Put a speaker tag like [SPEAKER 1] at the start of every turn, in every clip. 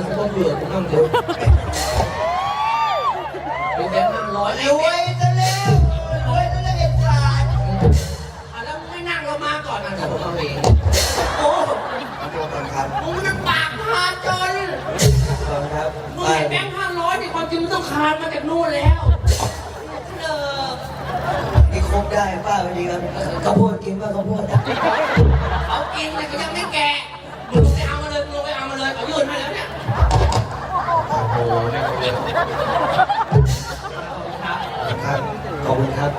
[SPEAKER 1] อกูก็เบื่อกูนั่งเดียวเป็นแบงค์ห้าร้อย
[SPEAKER 2] รวยซะแล้วรวยซะแล้วไอ้สัตว์
[SPEAKER 1] อะแล้วมึงไม่นั่งเรามาก่อนอะเดี๋ยวผมเอาเอง
[SPEAKER 2] โอ้ขอโทษครับ
[SPEAKER 1] มึงมันปากพาจน
[SPEAKER 2] ขอบคุณครับ
[SPEAKER 1] มึงเห็นแบงค์ห้าร้อยเนี่ความจริงมันต้องคานมาจากนู่นแล้วเออ
[SPEAKER 2] นี่ครบได้ป้าพอดีครับข้าวโพดกินป่ะข้าวโพดอะ
[SPEAKER 1] เขากินแต่ก็ยังไม่แก่ โอ้โหเนี่ยเขาเป็นครับ
[SPEAKER 2] ครับ ขอบคุณครับ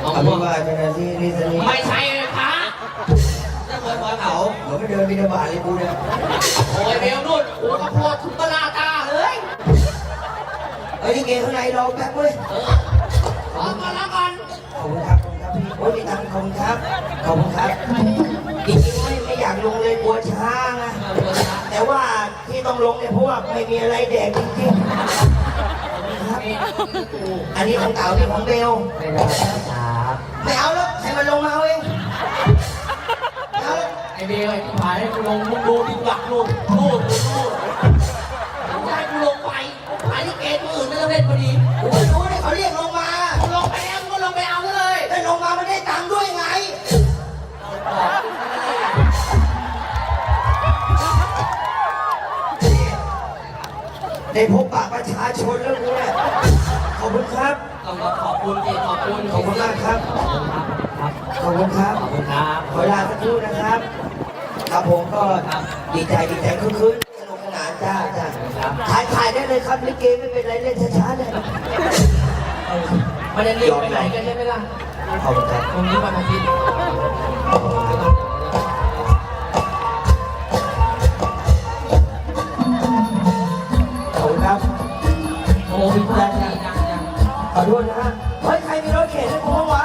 [SPEAKER 1] เอา
[SPEAKER 2] เอา
[SPEAKER 1] หม
[SPEAKER 2] เป็น
[SPEAKER 1] ด
[SPEAKER 2] ว่าเจ้าหน้าที่นี่สนิท
[SPEAKER 1] ไม่ใช่เลยพระจะเปิดเผยเขา
[SPEAKER 2] เขาไม่เดินบินบาตเลยกูเนี่ย
[SPEAKER 1] โอ้ยเบลนู่นโอ้ข้าวโพดถึงตลาดตาเลย
[SPEAKER 2] เอ้ยนี่เกข้างในรอแป๊บเว้ย
[SPEAKER 1] เออขอมาแล้วกัน
[SPEAKER 2] ขอบคุณครับ ขอบคุณครับพี่โอ้ยมีตังค์ขอบคุณครับ ขอบคุณครับจริงๆไม่ไม่ อยากลงเลยกลัวช้านะแต่ว่าที่ต้องลงเนี่ยเพราะว่าไม่มีอะไรแดกจริงๆครับอันนี้ของเก่านี่ของเบล
[SPEAKER 1] ไม่ได้ครับ
[SPEAKER 2] ไม่เอาแล้วให้มันลงมาเอาเองไม่เอาแล้ว
[SPEAKER 1] ไอเบลไอ้ที่ผายให้กูลงมึงดูดิหลักลูกลูกลูกมึงให้กูลงไปผายที่เกณฑ์ตัวอื่นไม่ต้องเล่นพอดี
[SPEAKER 2] กูไม่รู้เนี่ยเขาเรียกลงมา
[SPEAKER 1] มึง ได้
[SPEAKER 2] พบปะประชาชนแล้วกูเนี่ยขอบคุณครับ
[SPEAKER 1] ต้องขอบคุณเจขอบคุณ
[SPEAKER 2] ขอบคุณมากครับ
[SPEAKER 1] ครับ
[SPEAKER 2] ขอบคุณครับ
[SPEAKER 1] ขอบคุณครับ
[SPEAKER 2] ขอลาสักครู่นะครับ ครับผมก็ดีใจดีใจคึกคืนสนุกสนานจ้าจ้าถ่ายถ่ายได้เลยครับลิเกไม่เป็นไรเล่นช้าๆเลย
[SPEAKER 1] ไม่ได้รีบไปไหนกันใช่ไหมล่ะ
[SPEAKER 2] ขอบคุณครับ
[SPEAKER 1] ตรงนี้วันอาทิตย์
[SPEAKER 2] ษนะฮะเฮ้ยใครมีรถเข็นให้กูบ้างวะ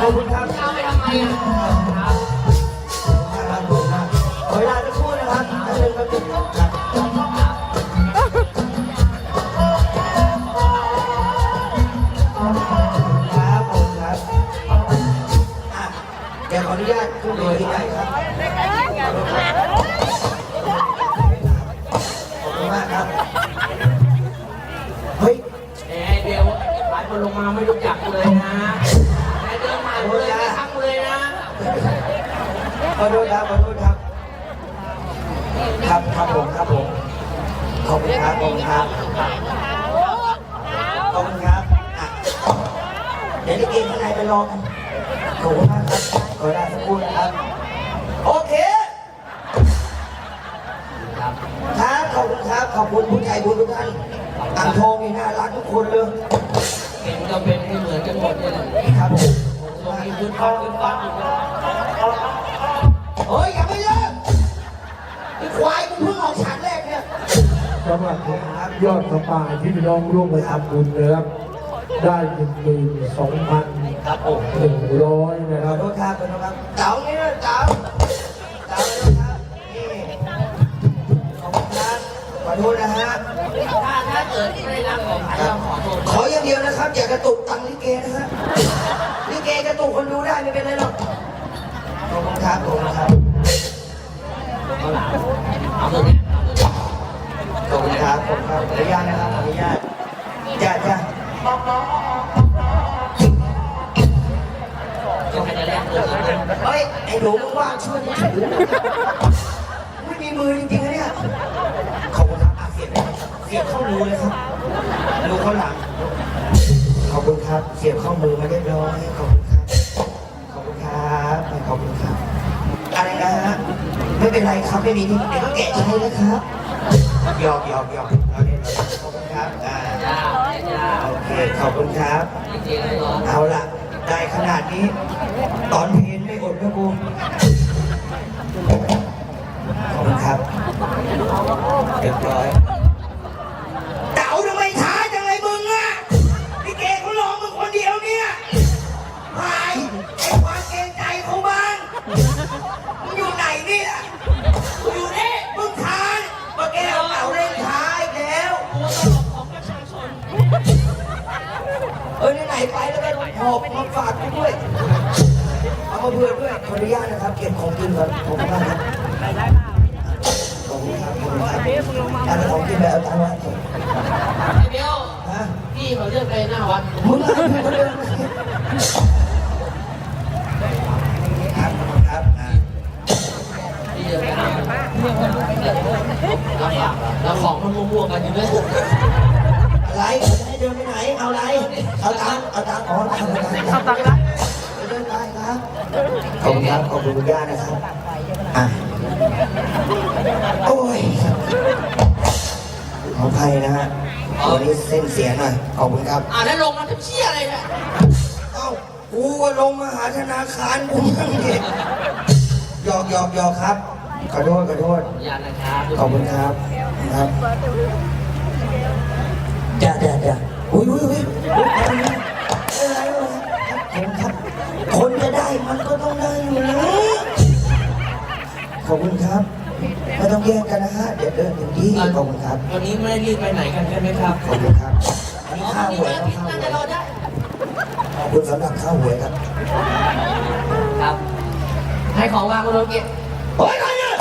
[SPEAKER 2] ขอบคุณครับ
[SPEAKER 1] เอาไปทำไมอะครับ
[SPEAKER 2] ครับผมครับขอเวลาสักครู่นะครับแป๊บนึงแป๊บนึงครับครับผมครับอะเดี๋ยวขออนุญาตขึ้นเวทีได้ครับ
[SPEAKER 1] ลงมาไม่รู้จักกูเลยนะไอ้เดินผ่านกูเลยไม่ทักกูเลยนะ
[SPEAKER 2] ขอโทษครับขอโทษครับ ครับครับผมครับผม ขอบคุณครับขอบคุณครับขอบคุณครับอะเดี๋ยวลิเกข้างในไปรอกันขอบคุณมากครับขอลาสักครู่นะครับ โอเค
[SPEAKER 1] ครับ
[SPEAKER 2] ครับขอบคุณครับ ขอบคุณผู้ใจบุญทุกท่านอ่างทองนี่น่ารักทุกคนเลย
[SPEAKER 1] เป็น ก็เป็นไม่เหมือนกันหมดเลย
[SPEAKER 2] ครับผม
[SPEAKER 1] ตรงนี้ขึ้นฟัดขึ้นฟัดอยู่นะ
[SPEAKER 2] เฮ้ยอย่าไปเลิกไอ้ควายกูเพิ่งออกฉากแรกเนี่ย
[SPEAKER 3] สำหรับยอดสปายที่พี่น้องร่วมกันทำบุญนะครับ ได้หนึ่งหมื่นสองพัน
[SPEAKER 2] ครับผม
[SPEAKER 3] หนึ่งร้อยนะ
[SPEAKER 2] ข
[SPEAKER 3] ค
[SPEAKER 2] อ
[SPEAKER 3] รับ
[SPEAKER 2] โทษครับขอโทษครับเจ๋านี่นะเจ๋าเจ๋าเลยนะครับนี่ขอบคุณครับขอโทษนะฮะ
[SPEAKER 1] ถ้าถ้าเกิดไม่ได้รับของขายเราขอโทษ
[SPEAKER 2] ขออย่างเดียวนะครับ อย่ากระตุกตังค์ลิเกนะฮะลิเกกระตุกคนดูได้ไม่เป็นไรหรอกขอบคุณครับขอบคุณครับ
[SPEAKER 1] เอาหลานเอาตัวนี้
[SPEAKER 2] ขอบคุณครับขอบคุณครับขออนุญาตนะครับขออนุญาตจ้าจ้า
[SPEAKER 1] จะให้จะแลกเงินแล้วนะ
[SPEAKER 2] เฮ้ยไอ้หนูมึงว่างช่วยถือไม่มีมือจริงๆนะ เสียบเข้ารูเลยครับรูเข้าหลัง ขอบคุณครับ เสียบข้ามือมาเรียบร้อยขอบคุณครับ ขอบคุณครับขอบคุณครับ อะไรนะฮะ ไม่เป็นไรครับไม่มีที่เดี๋ยวก็แกะใช้นะครับหยอกหยอกหยอกเราเล่นเราเล่นขอบคุณครับอ่า
[SPEAKER 1] จ้าจ้า
[SPEAKER 2] โอเค ขอบคุณครับ
[SPEAKER 1] เอา
[SPEAKER 2] ละได้ขนาดนี้ ตอนเพลนไม่อดนะกูขอบคุณครับเรียบร้อย เออไหนๆไปแล้วก็หอบมาฝากกูด้วย เอามาเบื่อด้วยขออนุญาตนะครับ เก็บของกินก่อนขอบคุณมากครับขอบคุณครับขอบคุณครับการของกินแบบเอาตังค์ไว้
[SPEAKER 1] ไอ้เบล
[SPEAKER 2] ฮะ
[SPEAKER 1] พี่เขาเลือกไปหน้าวัด
[SPEAKER 2] มึงอะไรพี่คนเดิมครับขอบคุณครับอะ
[SPEAKER 1] พี่เดินไปหน้าวัดแล้วฝากแล้วของมันม่วๆกันอยู่ด้วย
[SPEAKER 2] เอาตังค์อ๋อเอาตังค์เอาตังค์นะเดินไปครับขอบคุณครับขอบคุณคุณย่านะครับอะโอ้ยขออภัยนะฮะวันนี้เส้นเสียงหน่อยขอบคุณครับ
[SPEAKER 1] อ่าแล้วลงมาทำเชี่ยอะไรเนี่ย
[SPEAKER 2] เอ้ากูก็ลงมาหาธนาคารกูมั่งดิหยอกหยอกหยอกครับขอโทษขอโทษ
[SPEAKER 1] อย่านะครับ
[SPEAKER 2] ขอบคุณครับครับจ้าจ้าจ้าอุ้ยอุ้ยอุ้ยอะไรวะผมครับ คนจะได้ มันก็ต้องได้อยู่นะขอบคุณครับ ไม่ต้องแยกกันนะฮะ เดี๋ยวเดินถึงที่ขอบคุณครับ
[SPEAKER 1] วันนี้ไม่ได้รีบไปไหนกันใช่ไหมครับ
[SPEAKER 2] ขอบคุณครับอันนี้
[SPEAKER 1] อ๋อ
[SPEAKER 2] ข้าว
[SPEAKER 1] วัน
[SPEAKER 2] หวย
[SPEAKER 1] นี้
[SPEAKER 2] ครับ
[SPEAKER 1] น่า
[SPEAKER 2] ข้าวหวย
[SPEAKER 1] จะรอได้
[SPEAKER 2] ขอบคุณสำหรับข้าวหวยครับ
[SPEAKER 1] ครับ ให้ของวางบนรถเก็บ
[SPEAKER 2] โอ้ยอะไรเนี่ย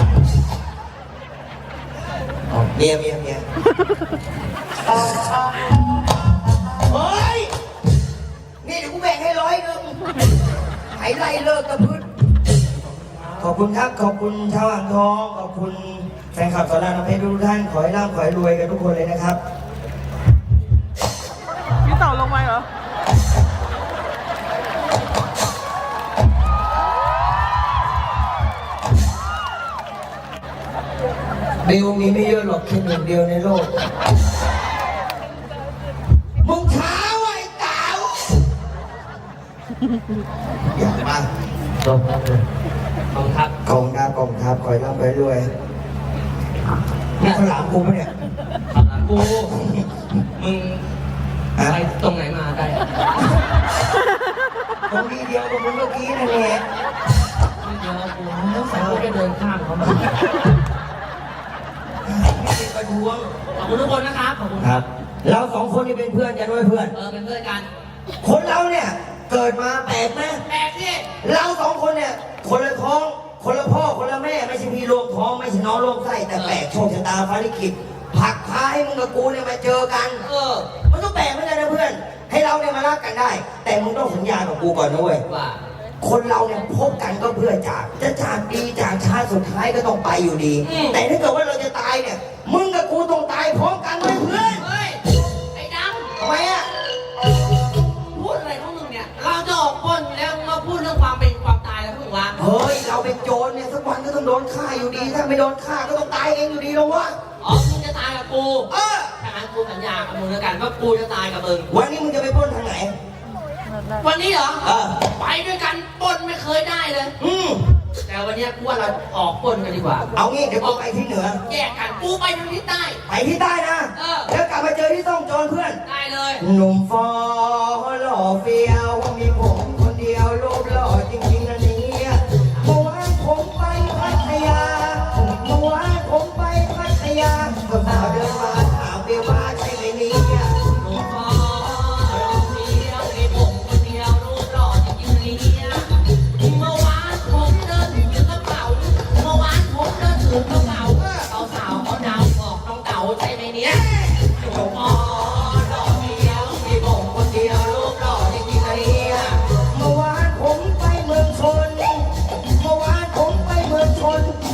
[SPEAKER 2] อ๋อเมียเมียเมียเฮ้ย คุณครับ ขอบคุณชาวอ่างทอง ขอบคุณแฟนคลับสอนรามน้ำเพชรทุกท่านขอให้ร่ำขอให้รวยกันทุกคนเลยนะครับ
[SPEAKER 4] พี่เต่าลงมาเหรอ
[SPEAKER 2] บิวมีไม่เยอะหรอกแค่หนึ่งเดียวในโลก มึงช้าไว้เต๋าอย่ามา
[SPEAKER 1] ขอบคุณครับ
[SPEAKER 2] ขอบคุณครับขอบคุณครับขอให้ร่ำขอให้รวยนี่ข้าวหลามกูปะเนี่ย
[SPEAKER 1] ขับหลังกู มึง
[SPEAKER 2] ฮะ
[SPEAKER 1] ไปตรงไหนมาได้
[SPEAKER 2] ตรงนี้เดียวกับมึงเมื่อกี้นั่นแหละ
[SPEAKER 1] ไม่เจอกูต้องใส่กูจะเดินข้ามเขามา
[SPEAKER 2] ไม่เป็นประท้วง
[SPEAKER 1] ขอบคุณทุกคนนะครับ ขอบคุณ
[SPEAKER 2] ครับ เราสองคนนี่เป็นเพื่อนกันด้วยเพื่อน
[SPEAKER 1] เออเป็นเพื่อนกัน
[SPEAKER 2] คนเราเนี่ย เกิดมาแปลกไหม
[SPEAKER 1] แปลกดิ
[SPEAKER 2] เราสองคนเนี่ย คนละท้อง คนละพ่อ คนละแม่ ไม่ใช่พี่รวมท้อง ไม่ใช่น้องรวมไส้ แต่แปลกโชคชะตาฟ้าลิขิตผลักพาให้มึงกับกูเนี่ยมาเจอกัน
[SPEAKER 1] เออ
[SPEAKER 2] มันต้องแปลกเหมือนกันนะเพื่อน ให้เราเนี่ยมารักกันได้ แต่มึงต้องสัญญากับกูก่อนนะเว้ย
[SPEAKER 1] ว่า
[SPEAKER 2] คนเราเนี่ยพบกันก็เพื่อจาก จะจากดีจากชาติสุดท้ายก็ต้องไปอยู่ดีแต่ถ้าเกิดว่าเราจะตายเนี่ย มึงกับกูต้องตายพร้อมกันเว้ย
[SPEAKER 1] ดี
[SPEAKER 2] ถ้าไม่โดนฆ่าก็ต้องตายเองอยู่ดีแล้ววะ
[SPEAKER 1] อ๋อมึงจะตายกับกู
[SPEAKER 2] เออ
[SPEAKER 1] ถ้างั้นกูสัญญากับมึงแล้วกันว่ากูจะตายกับมึง
[SPEAKER 2] วันนี้มึงจะไปปล้นทางไหน
[SPEAKER 1] วันนี้เหรอ
[SPEAKER 2] เออ
[SPEAKER 1] ไปด้วยกันปล้นไม่เคยได้เลย
[SPEAKER 2] อืม
[SPEAKER 1] แต่วันเนี้ยกูว่าเราออกปล้นกันดีกว่า
[SPEAKER 2] เอางี้เดี๋ยวกูไปที่เหนือ
[SPEAKER 1] แยกกันกูไปทางทิศใต้
[SPEAKER 2] ไปที่ใต้นะ
[SPEAKER 1] เออ
[SPEAKER 2] แล้วกลับมาเจอที่ซ่องโจรเพื่อน
[SPEAKER 1] ได้เลย
[SPEAKER 2] หนุ่มฟอหล่อเฟี้ยวมีผม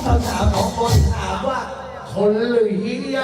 [SPEAKER 2] สาว
[SPEAKER 1] ๆสองคน
[SPEAKER 2] ถามว่า
[SPEAKER 3] คนหรือเฮีย